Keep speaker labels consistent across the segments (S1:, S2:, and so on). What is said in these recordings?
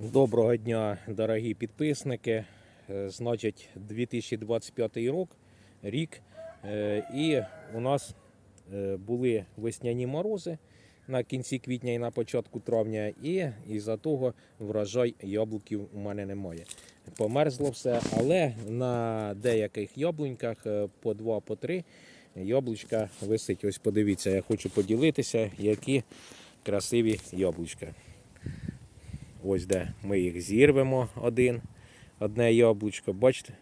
S1: Доброго дня, дорогі підписники. Е, Значить, 2025 рік, рік. е, І у нас е, були весняні морози на кінці квітня і на початку травня, і із-за того врожай яблуків у мене немає. Померзло все, але на деяких яблуньках по два, по три яблучка висить. Ось подивіться, я хочу поділитися, які красиві яблучка. Ось де ми їх зірвемо один, одне яблучко. Бачите?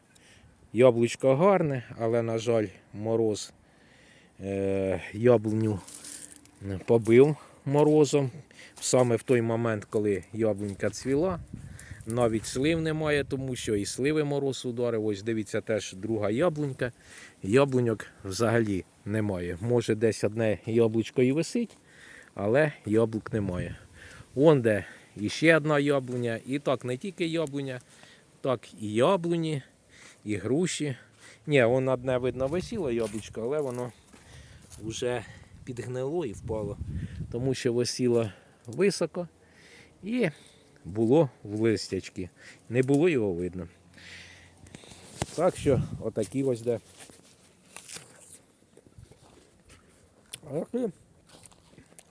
S1: Яблучко гарне, але, на жаль, мороз е, яблуню побив морозом. Саме в той момент, коли яблунька цвіла. Навіть слив немає, тому що і сливи мороз ударив. Ось дивіться, теж друга яблунька. Яблуньок взагалі немає. Може десь одне яблучко і висить, але яблук немає. Вон де і ще одна яблуня. І так не тільки яблуня, так і яблуні, і груші. Ні, воно одне видно висіло яблучко, але воно вже підгнило і впало. Тому що висіло високо і було в листячки. Не було його видно. Так що отакі ось де.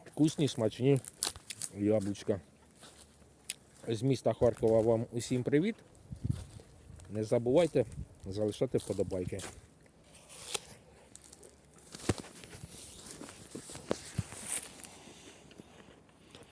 S1: Вкусні, смачні яблучка. З міста Харкова вам усім привіт. Не забувайте залишати вподобайки.